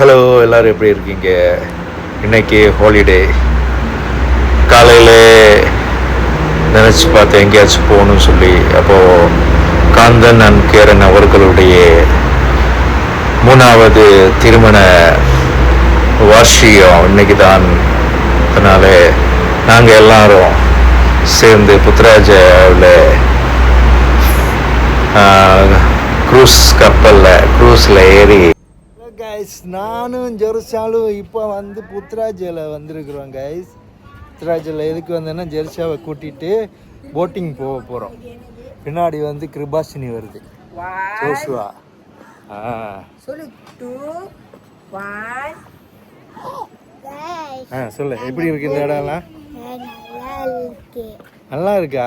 Hello எல்லோரும் எப்படி இருக்கீங்க? இன்னைக்கு ஹாலிடே காலையில் நினச்சி பார்த்து எங்கேயாச்சும் போகணும்னு சொல்லி அப்போது காந்தன் அண்ட் கேரன் அவர்களுடைய மூணாவது திருமண வார்ஷிகம் இன்னைக்கு தான் அதனால் நாங்கள் எல்லாரும் சேர்ந்து புத்ராஜாவில் க்ரூஸ் கப்பலில் க்ரூஸில் ஏறி கைஸ் நானும் ஜெருசாலும் இப்போ வந்து புத்ராஜில் வந்திருக்கிறோம் கைஸ் புத்ராஜில் எதுக்கு வந்தேன்னா ஜெருசாவை கூட்டிட்டு போட்டிங் போக போகிறோம் பின்னாடி வந்து கிருபாஷினி வருது. ஜோஷுவா ஆ. சொல்லு. டூ ஒன் ஆ சொல்லு. எப்படி இருக்கு இந்த இடம்லாம்? நல்லா இருக்கா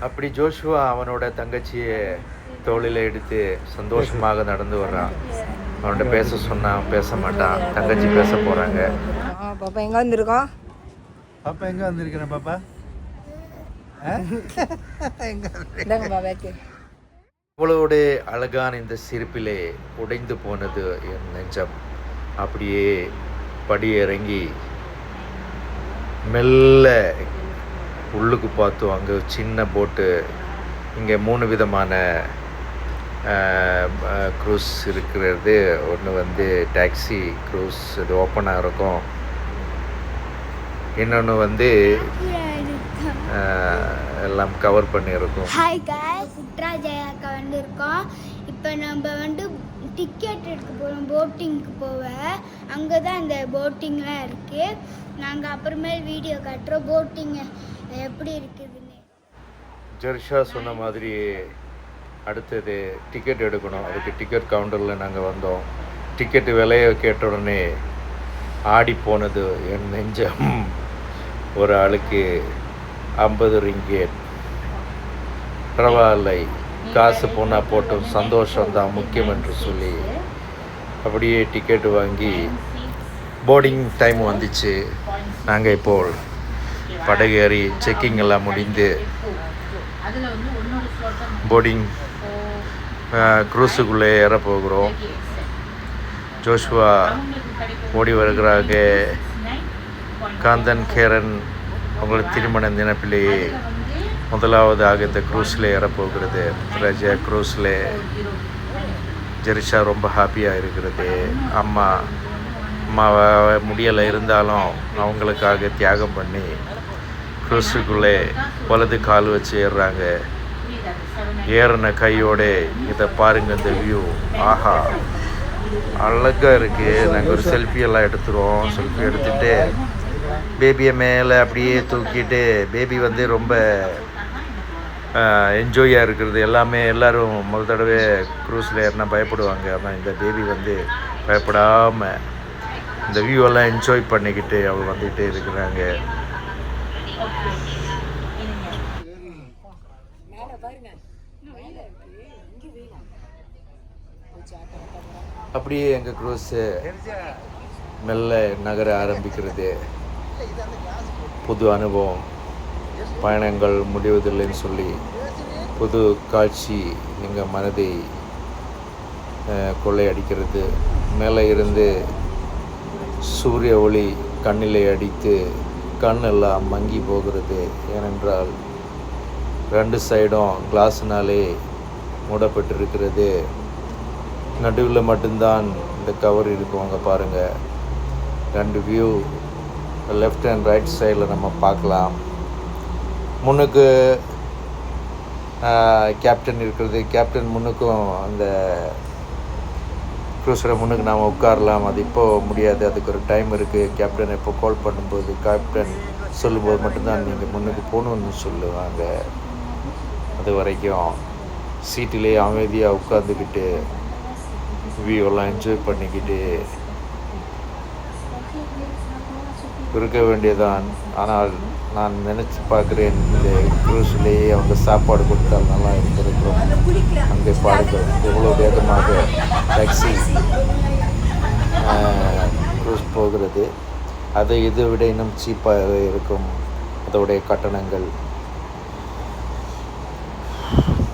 அப்படி ஜோஷுவா அவனோட தங்கச்சியை தோளில் எடுத்து சந்தோஷமாக நடந்து வர்றான். அவன்கிட்ட பேச சொன்னான் பேச மாட்டான். தங்கச்சி பேச போகிறாங்க பாப்பா எங்கே வந்திருக்கோம் பாப்பா எங்கே வந்திருக்கிறேன் பாப்பா? அவளோட அழகான இந்த சிரிப்பிலே உடைந்து போனது என் நெஞ்சம். அப்படியே படியிறங்கி மெல்ல உள்ளுக்கு பார்த்தோம் அங்கே சின்ன போட்டு இங்கே மூணு விதமான க்ரூஸ் இருக்கிறது. ஒன்று வந்து டாக்ஸி க்ரூஸ் இது ஓப்பனாக இருக்கும். இன்னொன்று வந்து எல்லாம் கவர் பண்ணியிருக்கும். ஹாய் காய்ஸ் சித்ரா ஜெயாக்கா வந்திருக்கோம். இப்போ நம்ம வந்து டிக்கெட் எடுக்க போகிறோம் போட்டிங்க்கு போக. அங்கே தான் இந்த போட்டிங்லாம் இருக்குது நாங்கள் அப்புறமேல் வீடியோ காட்டுறோம். போட்டிங் எப்படி இருக்குதுன்னு. ஜெர்ஷா சொன்ன மாதிரி அடுத்தது டிக்கெட் எடுக்கணும். அதுக்கு டிக்கெட் கவுண்டரில் நாங்கள் வந்தோம். டிக்கெட்டு விலையை கேட்ட உடனே ஆடி போனது என் நெஞ்சம். ஒரு ஆளுக்கு ஐம்பது ரிங்கேட். பரவாயில்லை. காசு போனால் போட்டும். சந்தோஷம்தான் முக்கியம் என்று சொல்லி அப்படியே டிக்கெட் வாங்கி போர்டிங் டைம் வந்துச்சு. நாங்கள் இப்போ படகேறி செக்கிங் எல்லாம் முடிந்து போர்டிங் க்ரூஸுக்குள்ளே ஏற போகிறோம் ஜோஷுவா ஓடி வருகிறாக காந்தன் கேரன் அவங்களோட திருமண தினப்பிலேயே முதலாவதாக இந்த க்ரூஸில் ஏறப்போகிறது. ரஜா க்ரூஸில் ஜெரிஷா ரொம்ப ஹாப்பியாக இருக்கிறது. அம்மா அம்மா முடியலை இருந்தாலும் அவங்களுக்காக தியாகம் பண்ணி க்ரூஸுக்குள்ளே வலது கால் வச்சு ஏறுறாங்க. ஏறின கையோட இதை பாருங்க இந்த வியூ ஆஹா. அழகாக இருக்குது நாங்கள் ஒரு செல்ஃபி எல்லாம் எடுத்துருவோம். செல்ஃபி எடுத்துட்டு பேபியை மேலே அப்படியே தூக்கிட்டு பேபி வந்து ரொம்ப என்ஜாயாக இருக்கிறது. எல்லாமே எல்லோரும் முதல் தடவை க்ரூஸில் ஏறினா பயப்படுவாங்க. ஆனால் இந்த பேபி வந்து பயப்படாமல் இந்த வியூ எல்லாம் என்ஜாய் பண்ணிக்கிட்டு அவள் வந்துக்கிட்டே இருக்கிறாங்க. அப்படியே எங்கள் க்ரூஸு மெல்ல நகர ஆரம்பிக்கிறது புது அனுபவம். பயணங்கள் முடிவதில்லைன்னு சொல்லி புது காட்சி எங்கள் மனதை கொள்ளையடிக்கிறது. மேலே இருந்து சூரிய ஒளி கண்ணிலே அடித்து கண்ணெல்லாம் மங்கி போகிறது. ஏனென்றால் ரெண்டு சைடும் கிளாஸ்னாலே மூடப்பட்டிருக்கிறது. நடுவில் மட்டும்தான் இந்த கவர் இருக்குவாங்க பாருங்கள் ரெண்டு வியூ லெஃப்ட் அண்ட் ரைட் சைடில் நம்ம பார்க்கலாம். முன்னுக்கு கேப்டன் இருக்கிறது. கேப்டன் முன்னுக்கும் அந்த க்ரூஸரை முன்னுக்கு நாம் உட்காரலாம். அது இப்போது முடியாது. அதுக்கு ஒரு டைம் இருக்குது கேப்டன் எப்போ கால் பண்ணும்போது கேப்டன் சொல்லும்போது மட்டும்தான் நீங்கள் முன்னுக்கு போகணுன்னு சொல்லுவாங்க. அது வரைக்கும் சீட்டிலே அமைதியாக உட்காந்துக்கிட்டு வியூவெல்லாம் என்ஜாய் பண்ணிக்கிட்டு இருக்க வேண்டியதான் ஆனால் நான் நினச்சி பார்க்குறேன் இந்த குரூஸ்லேயே அவங்க சாப்பாடு கொடுத்தால் நல்லா இருந்திருக்கும். அங்கே பாருங்கள் எவ்வளோ வேகமாக டாக்ஸி குரூஸ் போகிறது. அதை இதை விட இன்னும் சீப்பாக இருக்கும். அதோடைய கட்டணங்கள்.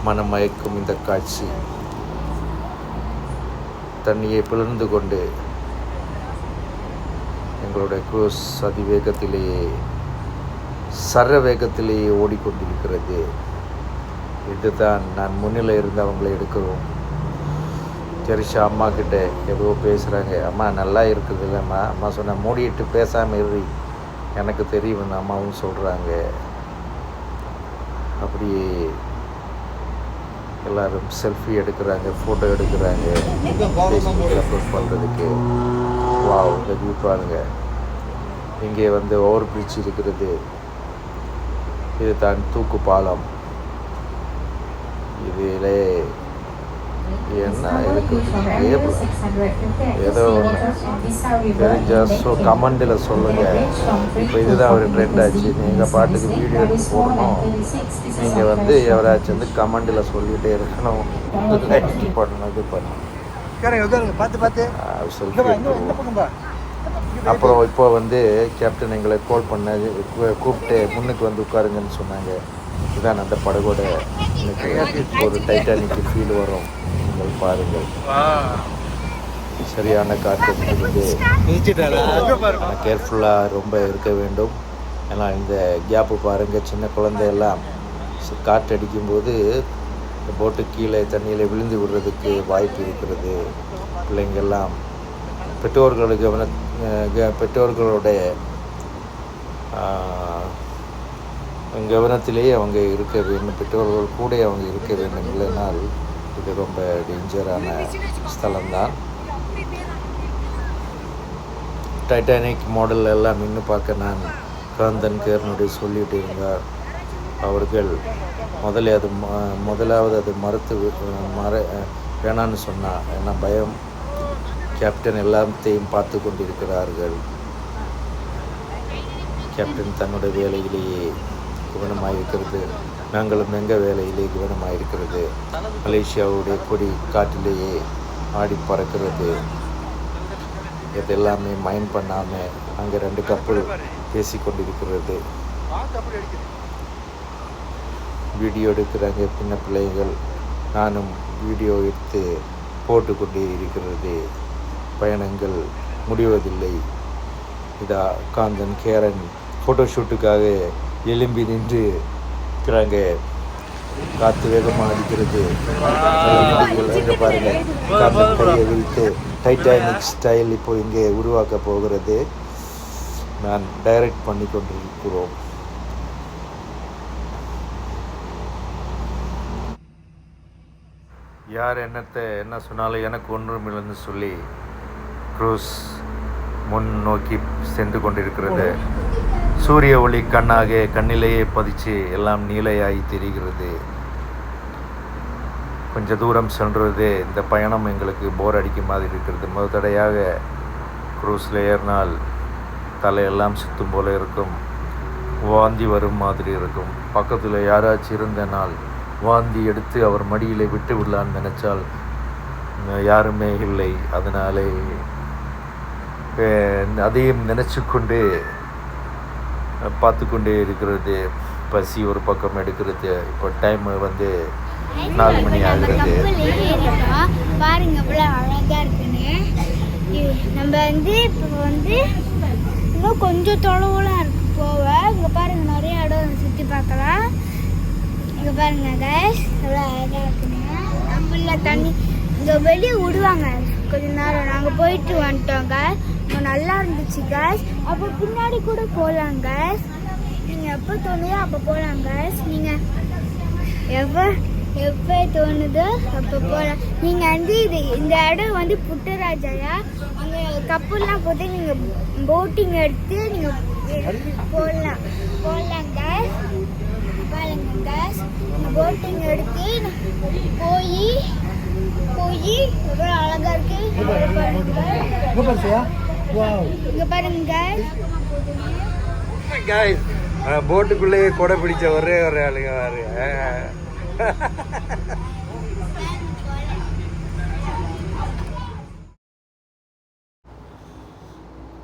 மனம் மயக்கும் இந்த காட்சி. தண்ணியை பிளர்ந்து கொண்டு எங்களுடைய குரூஸ் அதிவேகத்திலேயே சர வேகத்திலேயே ஓடிக்கொண்டிருக்கிறது. இதுதான் நான் முன்னிலை இருந்து அவங்களை எடுக்கிறோம். தெரிஷா அம்மா கிட்ட எவ்வளோ பேசுகிறாங்க அம்மா நல்லா இருக்குது இல்லைம்மா அம்மா சொன்ன மூடிட்டு பேசாமல் இரு. எனக்கு தெரியும் அம்மாவும் சொல்கிறாங்க அப்படியே எல்லாரும் செல்ஃபி எடுக்கிறாங்க ஃபோட்டோ எடுக்கிறாங்க. ஃபேஸ்புக்கில் அப்லோட் பண்ணுறதுக்கு வா இந்த வியூ பாருங்க. இங்கே வந்து ஓவர் பிரிட்ஜ் இருக்கிறது. இது தான் தூக்கு பாலம் இதிலே என்ன இருக்கு ஏப்ரல் ஏதோ ஒன்று தெரிஞ்சா ஸோ கமெண்டில் சொல்லுங்கள் இப்போ இதுதான் ஒரு ட்ரெண்ட் ஆச்சு. நீங்கள் பாட்டுக்கு வீடியோ எடுத்து போடணும். நீங்கள் வந்து எவராச்சும் வந்து கமெண்டில் சொல்லிகிட்டே இருக்கணும். லைக் பண்ணணும் இது பண்ணணும். பார்த்து பார்த்து. அப்புறம் இப்போ வந்து கேப்டன் எங்களை கால் பண்ண கூப்பிட்டு முன்னுக்கு வந்து உட்காருங்கன்னு சொன்னாங்க. இதான் அந்த படகோட எனக்கு ஒரு டைட்டானிக் ஃபீல் வரும். நீங்கள் பாருங்கள். சரியான காற்று ஆனால் கேர்ஃபுல்லாக ரொம்ப இருக்க வேண்டும். ஏன்னா இந்த கேப்பு பாருங்கள் சின்ன குழந்தையெல்லாம் காற்றடிக்கும்போது இந்த போட்டு கீழே தண்ணியில் விழுந்து விடுறதுக்கு வாய்ப்பு இருக்கிறது. பிள்ளைங்கெல்லாம் பெற்றோர்கள் கவன க- பெற்றோர்களுடைய கவனத்திலேயே அவங்க இருக்க வேண்டும். பெற்றோர்கள் கூட அவங்க இருக்க வேண்டும். இல்லைனால் இது ரொம்ப டேஞ்சரான ஸ்தலம்தான். டைட்டானிக் மாடல் எல்லாம் இன்னும் பார்க்க நான் காந்தன் கேர்னுடைய சொல்லிட்டு இருந்தார். அவர்கள் முதலே அது முதலாவது அது மறுத்து மற வேணான்னு சொன்னால் ஏன்னா பயம்? கேப்டன் எல்லாத்தையும் பார்த்து கொண்டிருக்கிறார்கள். கேப்டன் தன்னுடைய வேலையிலேயே கவனமாக இருக்கிறது நாங்களும் எங்கள் வேலையிலே கவனமாக இருக்கிறது மலேசியாவுடைய கொடி காட்டிலேயே ஆடி பறக்கிறது. இதெல்லாமே மைண்ட் பண்ணாமல் அங்கே ரெண்டு கப்பல் பேசி கொண்டிருக்கிறது. வீடியோ எடுக்கிறாங்க சின்ன பிள்ளைகள். நானும் வீடியோ எடுத்து போட்டு கொண்டே இருக்கிறது. பயணங்கள் முடிவதில்லை. இதா காந்தன் கேரன் ஃபோட்டோஷூட்டுக்காக எலும்பி நின்று இருக்கிறாங்க. காற்று வேகமாக அடிக்கிறது. அங்கே காந்தன் கையை விரித்து டைட்டானிக் ஸ்டைல் இப்போ இங்கே உருவாக்க போகிறது. நான் டைரக்ட் பண்ணி கொண்டிருக்கிறோம். யார் என்னத்தை என்ன சொன்னாலும் எனக்கு ஒன்றும் இல்லைன்னு சொல்லி க்ரூஸ் முன் நோக்கி சென்று கொண்டிருக்கிறது. சூரிய ஒளி கண்ணாக கண்ணிலேயே பதிச்சு எல்லாம் நீலையாய் தெரிகிறது. கொஞ்சம் தூரம் சென்றது இந்த பயணம் எங்களுக்கு போர் அடிக்கும் மாதிரி இருக்கிறது. முதல் தடையாக க்ரூஸில் ஏறினால் தலையெல்லாம் சுத்தும் போல இருக்கும். வாந்தி வரும் மாதிரி இருக்கும். பக்கத்தில் யாராச்சும் இருந்தனால் வாந்தி எடுத்து அவர் மடியில் விட்டு விடலான்னு நினச்சால் யாருமே இல்லை. அதனாலே அதையும் நினச்சி கொண்டு பார்த்து கொண்டே இருக்கிறது பசி ஒரு பக்கம் எடுக்கிறது இப்போ டைம் வந்து நாலு மணி ஆகுறது பாருங்க இவ்வளோ அழகாக இருக்குன்னு. நம்ம வந்து இப்போ வந்து இன்னும் கொஞ்சம் தொலைவுலாம் இருக்கு போவ இங்கே பாருங்க நிறைய இடம் சுற்றி பார்க்கலாம். இங்கே பாருங்க கேஸ் எவ்வளோ அழகாக இருக்குன்னு. நம்மள தண்ணி இங்கே வெளியே விடுவாங்க கொஞ்ச நேரம். நாங்கள் போயிட்டு வந்துட்டோங்க நல்லா இருந்துச்சு guys. அப்போ பின்னாடி கூட போகலாம் guys. நீங்கள் எப்போ தோணுதோ அப்போ போகலாம் guys. நீங்கள் எப்போ எப்போ தோணுதோ அப்போ போகலாம் நீங்கள் வந்து இது இந்த இடம் வந்து புட்டராஜாயா? அங்கே கப்பல்லாம் போட்டு நீங்கள் போட்டிங் எடுத்து நீங்கள் போடலாம். போடலாம் கேஸ் பாருங்க கேஸ் போட்டிங் எடுத்து போய் போய் எவ்வளோ அழகா இருக்கு. இங்க பாருங்க காய்ஸ் போட்டுக்குள்ளேயே கொடை பிடிச்ச ஒரே ஒரு ஆளுங்க பாரு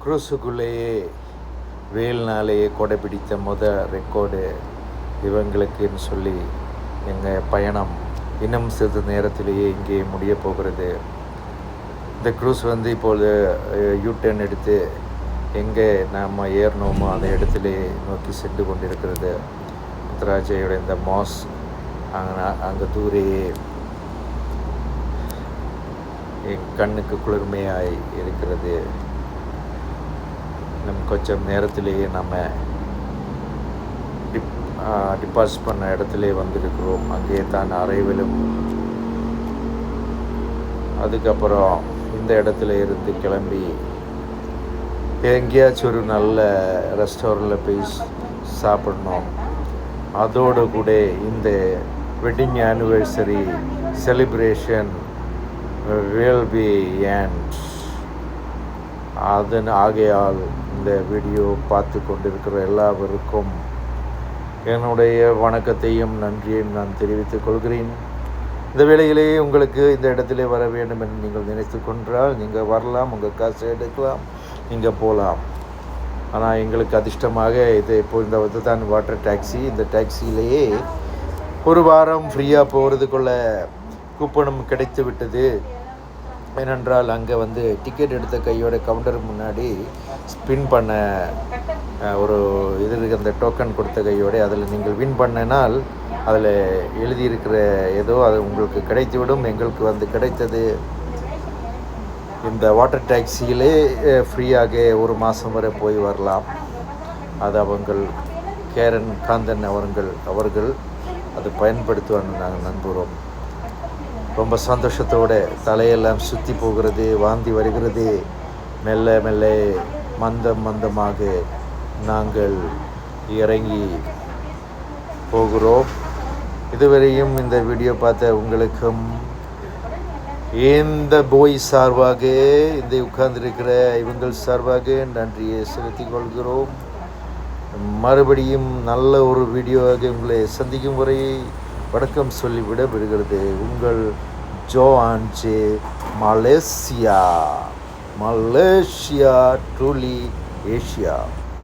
க்ரூஸுக்குள்ளேயே வேல்னாலேயே கொடை பிடித்த முத ரெக்கார்டு இவங்களுக்குன்னு சொல்லி எங்கள் பயணம் இன்னும் சிறிது நேரத்திலேயே இங்கே முடிய போகிறது. இந்த க்ரூஸ் வந்து இப்பொழுது யூ டர்ன் எடுத்து எங்கே நாம் ஏறினோமோ அந்த இடத்திலே நோக்கி சென்று கொண்டிருக்கிறது. புத்தராஜையோட இந்த மாஸ் அங்கே அங்கே தூரே என் கண்ணுக்கு குளிர்மையாய் இருக்கிறது. நம் கொஞ்சம் நேரத்திலேயே நம்ம டிப் டிபாஸ் பண்ண இடத்திலே வந்திருக்கிறோம். அங்கே தான் அறைவிலும். அதுக்கப்புறம் இந்த இடத்துல இருந்து கிளம்பி எங்கேயாச்சும் ஒரு நல்ல ரெஸ்டாரண்ட்டில் போய் சாப்பிட்ணும். சாப்பிடணும் அதோடு கூட இந்த wedding anniversary celebration will be and அதன் ஆகையால் இந்த வீடியோ பார்த்து கொண்டிருக்கிற எல்லாருக்கும் என்னுடைய வணக்கத்தையும் நன்றியையும் நான் தெரிவித்துக் கொள்கிறேன். இந்த வேளையிலேயே உங்களுக்கு இந்த இடத்திலே வர வேண்டும் என்று நீங்கள் நினைத்து கொன்றால் நீங்கள் வரலாம் உங்கள் காசை எடுக்கலாம் நீங்கள் போகலாம் ஆனால் எங்களுக்கு அதிர்ஷ்டமாக இது இப்போ இந்த வந்து தான் வாட்டர் டாக்ஸி இந்த டாக்ஸியிலேயே ஒரு வாரம் ஃப்ரீயாக போகிறதுக்குள்ள கூப்பனும் கிடைத்து விட்டது ஏனென்றால் அங்கே வந்து டிக்கெட் எடுத்த கையோட கவுண்டர் முன்னாடி ஸ்பின் பண்ண ஒரு இது இருக்கு அந்த டோக்கன் கொடுத்த கையோட அதில் நீங்கள் வின் பண்ணினால் அதில் எழுதியிருக்கிற ஏதோ அது உங்களுக்கு கிடைத்துவிடும் எங்களுக்கு வந்து கிடைத்தது. இந்த வாட்டர் டாக்ஸியிலே ஃப்ரீயாக ஒரு மாதம் வரை போய் வரலாம். அது அவங்கள் கேரன் காந்தன் அவர்கள் அவர்கள் அது பயன்படுத்துவான்னு நாங்கள் நம்புகிறோம். ரொம்ப சந்தோஷத்தோடு தலையெல்லாம் சுற்றி போகிறது வாந்தி வருகிறது. மெல்ல மெல்ல மந்தம் மந்தமாக நாங்கள் இறங்கி போகிறோம். இதுவரையும் இந்த வீடியோ பார்த்த உங்களுக்கும் இந்த போய் சார்பாக இந்த உட்கார்ந்திருக்கிற இவங்கள் சார்பாக நன்றியை செலுத்திக் கொள்கிறோம். மறுபடியும் நல்ல ஒரு வீடியோவாக உங்களை சந்திக்கும் வரை வணக்கம் சொல்லிவிட விடுகிறது உங்கள் ஜோ ஆன்ஜே மலேசியா. Malaysia truly Asia